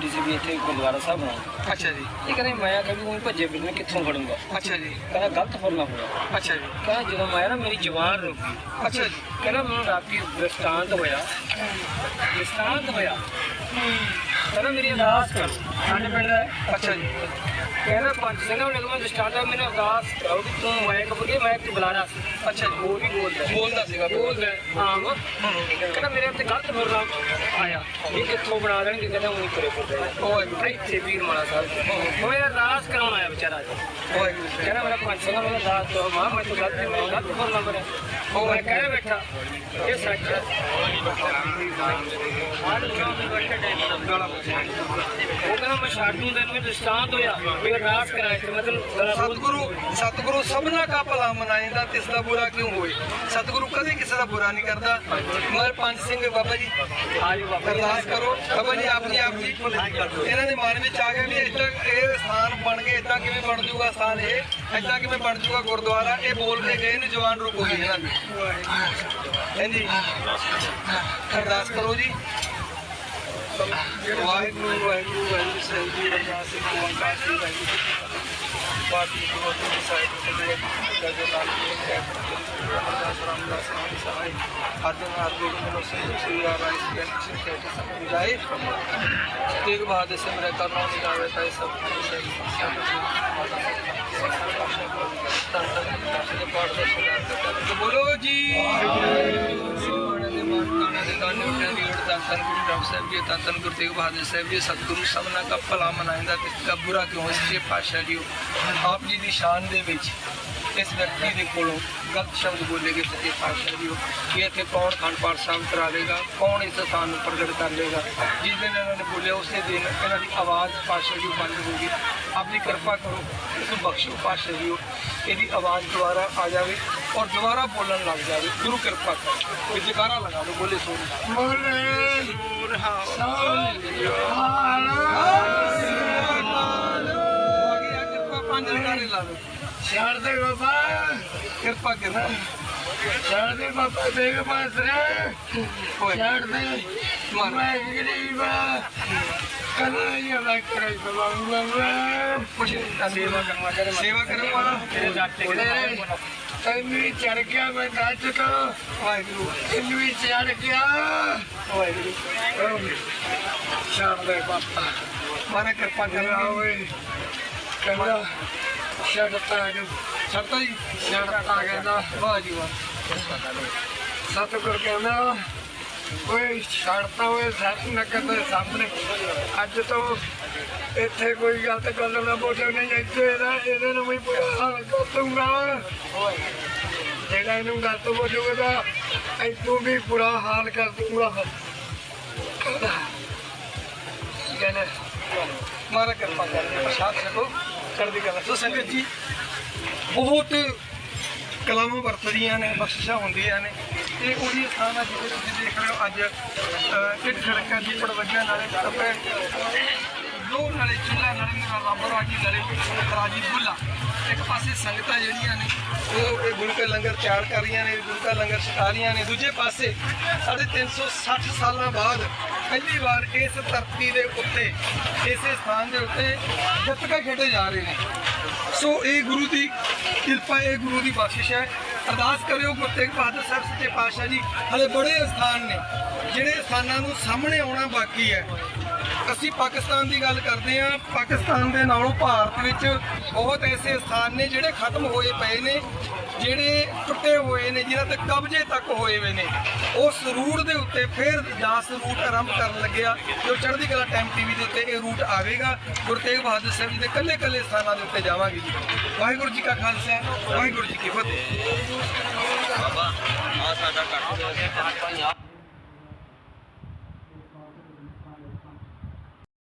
DCP ਇੱਥੇ ਗੁਰਦੁਆਰਾ ਸਾਹਿਬ ਆਉਣਾ ਅੱਛਾ ਜੀ। ਇਹ ਕਹਿੰਦੇ ਮੈਂ ਕभी ਉਹ ਭੱਜੇ ਫਿਰਨੇ ਕਿੱਥੋਂ ਫੜੂੰਗਾ। ਅੱਛਾ ਜੀ। ਕਹਿੰਦਾ ਗਲਤ ਫੜਨਾ ਹੋਇਆ ਅੱਛਾ ਜੀ। ਕਹਿੰਦਾ ਜਦੋਂ ਮੈਂ ਨਾ ਮੇਰੀ ਜ਼ੁਬਾਨ ਰੁਕ ਗਈ ਅੱਛਾ ਜੀ। ਕਹਿੰਦਾ ਮੈਨੂੰ ਰਾਤੀ ਦ੍ਰਿਸ਼ਟਾਂਤ ਹੋਇਆ। ਦ੍ਰਿਸ਼ਟਾਂਤ ਹੋਇਆ। ਕਹਿੰਦਾ ਮੇਰੀ ਅਰਦਾਸ ਕਰ। ਸਾਡੇ ਪਿੰਡ ਦਾ। ਅੱਛਾ ਜੀ। ਕਹਿੰਦਾ ਪੰਜ ਸਿੰਘਾਂ ਨੂੰ ਲੱਗਦਾ ਦ੍ਰਿਸ਼ਟਾਂਤ ਹੈ ਮੈਨੂੰ ਅਰਦਾਸ ਕਰਾਓ ਕਿ ਤੂੰ ਮੈਂ ਕਬੂਗੇ ਮੈਂ ਤੇ ਬੁਲਾਣਾ ਸੀ। ਅੱਛਾ ਜੀ ਉਹ ਵੀ ਬੋਲਦਾ। ਬੋਲਦਾ ਸੀਗਾ ਬੋਲਦਾ ਹੈ। ਉਹ ਕਹਿੰਦਾ ਮੇਰੇ ਉੱਤੇ ਗਲਤ ਫਰਨਾ ਆਇਆ। ਇਹ ਕਿੱਥੋਂ ਬਣਾ ਦੇਣਗੇ? ਕਹਿੰਦਾ ਉਹੀ ਕਰੇ ਫਿਰਦੇ ਉਹ ਇੱਥੇ ਵੀਰ ਮਾਲਾ ਸਾਹਿਬ ਉਹ ਅਰਦਾਸ ਕਰਾਉਣ ਆਇਆ ਵਿਚਾਰਾ ਜੀ। ਜੀ। ਕਹਿੰਦਾ ਮੇਰਾ ਪੰਜ ਸਿੰਘਾਂ ਨੂੰ ਅਰਦਾਸ ਕਰੋ ਮਾਂ ਮੈਂ ਤਾਂ ਗਲਤ ਮੈਂ ਗਲਤ ਫਰਨਾ ਬਣੇ ਉਹ ਮੈਂ ਕਹਿ ਬੈਠਾ ਇਹ ਸੱਚ ਹੈ। ਉਹ ਕਹਿੰਦਾ ਮੈਂ ਤੈਨੂੰ ਹੋਇਆ। ਕਰਾਇਆ ਤੇ ਮਤਲਬ ਸਤਿਗੁਰੂ ਸਤਿਗੁਰੂ ਸਭਨਾ ਕਾ ਭਲਾ ਮਨਾਇਂਦਾ ਤਿਸ ਦਾ ਬੁਰਾ ਕਿਉਂ ਹੋਏ? ਸਤਿਗੁਰੂ ਕਦੇ ਕਿਸੇ ਦਾ ਬੁਰਾ ਨਹੀਂ ਕਰਦਾ। ਮਗਰ ਪੰਜ ਸਿੰਘ ਬਾਬਾ ਜੀ। ਅਰਦਾਸ ਕਰੋ। ਬਾਬਾ ਜੀ ਆਪ ਜੀ ਆਪ ਜੀ ਇਹਨਾਂ ਦੇ ਮਨ ਵਿੱਚ ਆ ਗਿਆ ਵੀ ਇਦਾਂ ਇਹ ਸਥਾਨ ਬਣ ਕੇ ਇਦਾਂ ਕਿਵੇਂ ਬਣ ਜੂਗਾ ਸਥਾਨ ਇਹ? ਇਦਾਂ ਕਿਵੇਂ ਬਣ ਜੂਗਾ ਗੁਰਦੁਆਰਾ? ਇਹ ਬੋਲ ਕੇ ਗਏ ਨੇ ਜਵਾਨ ਰੁਕ ਗਈ ਇਹਨਾਂ ਦੀ ਹਾਂਜੀ। ਅਰਦਾਸ ਕਰੋ ਜੀ। ਵਾਹਿਗੁਰੂ ਵਾਹਿਗੁਰੂ ਵਾਹਿਗੁਰੂ ਸਾਹਿਬ ਜੀ ਦਾ ਸਿੱਖੋ ਅੰਕਾਰ ਜੀ ਵਾਹਿਗੁਰੂ ਪਾਤੀ ਗੁਰੂ ਜੀ ਸਾਹਿਬ ਦੇ ਕਦੇ ਨਾਲ ਜੀ ਅਰਦਾਸ ਰਾਮ ਦਾ ਸਨਾਮ ਸਹਾਈ ਆਦਿ ਨਾਲ ਦੇ ਮਨੋ ਸੇ ਸ੍ਰੀ ਰਾਮ ਦੇ ਸਿੱਖੇ ਤੇ ਸਮਝਾਏ ਤੇਗ ਬਹਾਦਰ ਸੇ ਮੇਰਾ ਕਰਨਾ ਨਹੀਂ ਆਵੇ ਤਾਂ ਸਭ ਕੁਝ ਸਹੀ ਤਨ ਤਨ ਦੇ ਪਾਠ ਦਾ ਸੁਣਾ ਤੇ ਬੋਲੋ ਜੀ ਧੰਨ ਦੀ ਗੁਰੂ ਗ੍ਰੰਥ ਸਾਹਿਬ ਜੀ, ਤਾਂ ਧੰਨ ਗੁਰੂ ਤੇਗ ਬਹਾਦਰ ਸਾਹਿਬ ਜੀ, ਸਤਿਗੁਰੂ ਸਭਨਾ ਦਾ ਭਲਾ ਮਨਾਇਂਦਾ ਤੇ ਕਾ ਬੁਰਾ ਕਿਉਂ ਸੱਚੇ ਪਾਤਸ਼ਾਹ ਪਾਸ਼ਾ ਜੀ, ਆਪ ਜੀ ਦੀ ਸ਼ਾਨ ਦੇ ਵਿੱਚ ਇਸ ਵਿਅਕਤੀ ਦੇ ਕੋਲੋਂ ਗਲਤ ਸ਼ਬਦ ਬੋਲੇਗੇ ਸੱਚੇ ਪਾਤਸ਼ਾਹ ਜੀ ਕਿ ਇੱਥੇ ਕੌਣ ਖੰਡ ਪਾਠ ਸਾਹਿਬ ਕਰਾ ਦੇਗਾ ਕੌਣ ਇਸ ਸਥਾਨ ਨੂੰ ਪ੍ਰਗਟ ਕਰ ਲੇਗਾ ਜਿਸ ਦਿਨ ਇਹਨਾਂ ਨੇ ਬੋਲਿਆ, ਉਸੇ ਦਿਨ ਇਹਨਾਂ ਦੀ ਆਵਾਜ਼ ਪਾਤਸ਼ਾਹ ਜੀ ਬੰਦ ਹੋ ਗਈ। ਆਪਣੀ ਕਿਰਪਾ ਕਰੋ ਇਸ ਨੂੰ ਬਖਸ਼ੋ ਪਾਤਸ਼ਾਹ ਜੀ, ਇਹਦੀ ਆਵਾਜ਼ ਦੁਬਾਰਾ ਆ ਜਾਵੇ। ਔਰ ਦੁਬਾਰਾ ਬੋਲਣ ਲੱਗ ਜਾਵੇ ਗੁਰੂ ਕਿਰਪਾ ਕਰੋ। ਇਹ ਜਕਾਰਾ ਲਗਾ ਲਓ ਬੋਲੇ ਸੋ ਕਿਰਪਾ ਪੰਜ ਜਕਾਰੇ ਲਾ ਲਓ। ਛੱਡ ਦੇ ਬਾਬਾ। ਕਿਰਪਾ ਕਰੋ ਛੱਡ ਦੇ ਬਾਬਾ ਦੇਖ ਪਾਸਰੇ ਓਏ। ਛੱਡ ਦੇ। ਮੈਂ ਗਰੀਬ ਕਨਾ ਇਹ ਮੈਂ ਕਰਾਈ ਬਾਬਾ ਕੁਛ ਸੇਵਾ ਕਰਵਾ ਕਰ ਸੇਵਾ ਕਰੋ ਤੇਰੇ ਜਾਤੇ ਤੈਨੂੰ ਵੀ ਚੜ ਗਿਆ ਮੈਂ ਦੱਸ ਤਾ ਵਾਹਿਗੁਰੂ ਤੈਨੂੰ ਵੀ ਚੜ ਗਿਆ ਵਾਹਿਗੁਰੂ ਛੱਡ ਦੇ ਬਾਬਾ ਮਾਰਾ ਕਿਰਪਾ ਕਰਾ ਓਏ ਕਹਿੰਦਾ ਛੱਡ ਤਾ ਜੋ ਸਰਤਾ ਜੀ ਛੱਡ ਤਾ ਕਹਿੰਦਾ ਵਾਹ ਜੀ ਵਾਹ ਸਤਿਗੁਰ ਕਹਿੰਦਾ ਓਏ ਛੱਡਤਾ ਓਏ ਸੱਤ ਨਗਰ ਦੇ ਸਾਹਮਣੇ ਅੱਜ ਤੋਂ ਇੱਥੇ ਕੋਈ ਗਲਤ ਗੱਲ ਨਾ ਬੋਲੋ ਨਹੀਂ ਇੱਥੇ ਇਹਦਾ ਇਹਦੇ ਨੂੰ ਵੀ ਬੁਰਾ ਹਾਲ ਜਿਹੜਾ ਇਹਨੂੰ ਗਲਤ ਬੋਲੂਗਾ ਤਾਂ ਇੱਥੋਂ ਵੀ ਬੁਰਾ ਹਾਲ ਕਰ ਦੂੰਗਾ। ਕਹਿੰਦਾ ਮਾਰਾ ਕਿਰਪਾ ਕਰਕੇ ਪ੍ਰਸ਼ਾਦ ਛਕੋ। ਚੜ੍ਹਦੀ ਕਲਾ ਸੋ ਸੰਗਤ ਜੀ, ਬਹੁਤ ਕਲਾਮਾਂ ਵਰਤਦੀਆਂ ਨੇ ਬਖਸ਼ਿਸ਼ਾਂ ਹੁੰਦੀਆਂ ਨੇ। ਇਹ ਉਹੀ ਸਥਾਨ ਆ ਜਿੱਥੇ ਤੁਸੀਂ ਦੇਖ ਰਹੇ ਹੋ ਅੱਜ ਅਹ, ਸੜਕਾਂ ਦੀ ਪੜਵੱਜਾ ਨਾਲੇ ਕੱਪੇ ਲੋਹ ਨਾਲੇ ਚੁੱਲ੍ਹਾ ਨਾਲੇ ਮੇਰਾ ਰੱਬ ਰਾਜੀ ਨਾਲੇ ਰਾਜੀ ਬੁੱਲਾ ਇੱਕ ਪਾਸੇ ਸੰਗਤਾਂ ਜਿਹੜੀਆਂ ਨੇ ਉਹ ਗੁਰੂ ਕਾ ਲੰਗਰ ਤਿਆਰ ਕਰ ਰਹੀਆਂ ਨੇ ਗੁਰੂ ਕਾ ਲੰਗਰ ਛਕਾ ਰਹੀਆਂ ਨੇ। ਦੂਜੇ ਪਾਸੇ ਸਾਢੇ 360 ਸਾਲਾਂ ਬਾਅਦ ਪਹਿਲੀ ਵਾਰ ਇਸ ਧਰਤੀ ਦੇ ਉੱਤੇ ਇਸੇ ਸਥਾਨ ਦੇ ਉੱਤੇ ਗੱਤਕਾ ਖੇਡੇ ਜਾ ਰਹੇ ਨੇ। ਸੋ ਇਹ ਗੁਰੂ ਦੀ ਕਿਰਪਾ ਇਹ ਗੁਰੂ ਦੀ ਬਖਸ਼ਿਸ਼ ਹੈ। ਅਰਦਾਸ ਕਰਿਓ ਗੁਰੂ ਤੇਗ ਬਹਾਦਰ ਸਾਹਿਬ ਸੱਚੇ ਪਾਤਸ਼ਾਹ ਜੀ। ਹਲੇ ਬੜੇ ਸਥਾਨ ਨੇ, ਜਿਹੜੇ ਸਥਾਨਾਂ ਨੂੰ ਸਾਹਮਣੇ ਆਉਣਾ ਬਾਕੀ ਹੈ। ਅਸੀਂ ਪਾਕਿਸਤਾਨ ਦੀ ਗੱਲ ਕਰਦੇ ਹਾਂ। ਪਾਕਿਸਤਾਨ ਦੇ ਨਾਲੋਂ ਭਾਰਤ ਵਿੱਚ ਬਹੁਤ ਐਸੇ ਸਥਾਨ ਨੇ ਜਿਹੜੇ ਖਤਮ ਹੋਏ ਪਏ ਨੇ, ਜਿਹੜੇ ਟੁੱਟੇ ਹੋਏ ਨੇ ਜਿਹਨਾਂ ਤੇ ਕਬਜ਼ੇ ਤੱਕ ਹੋਏ ਹੋਏ ਨੇ। ਉਸ ਰੂਟ ਦੇ ਉੱਤੇ ਫਿਰ 10 ਰੂਟ ਆਰੰਭ ਕਰਨ ਲੱਗਿਆ ਜੋ ਚੜ੍ਹਦੀ ਕਲਾ ਟਾਈਮ ਟੀਵੀ ਦੇ ਉੱਤੇ ਇਹ ਰੂਟ ਆਵੇਗਾ। ਗੁਰੂ ਤੇਗ ਬਹਾਦਰ ਸਾਹਿਬ ਜੀ ਦੇ ਕੱਲੇ ਕੱਲੇ ਸਥਾਨਾਂ ਦੇ ਉੱਤੇ ਜਾਵਾਂਗੇ ਜੀ। ਵਾਹਿਗੁਰੂ ਜੀ ਕਾ ਖਾਲਸਾ, ਵਾਹਿਗੁਰੂ ਜੀ ਕੀ ਫਤਿਹ।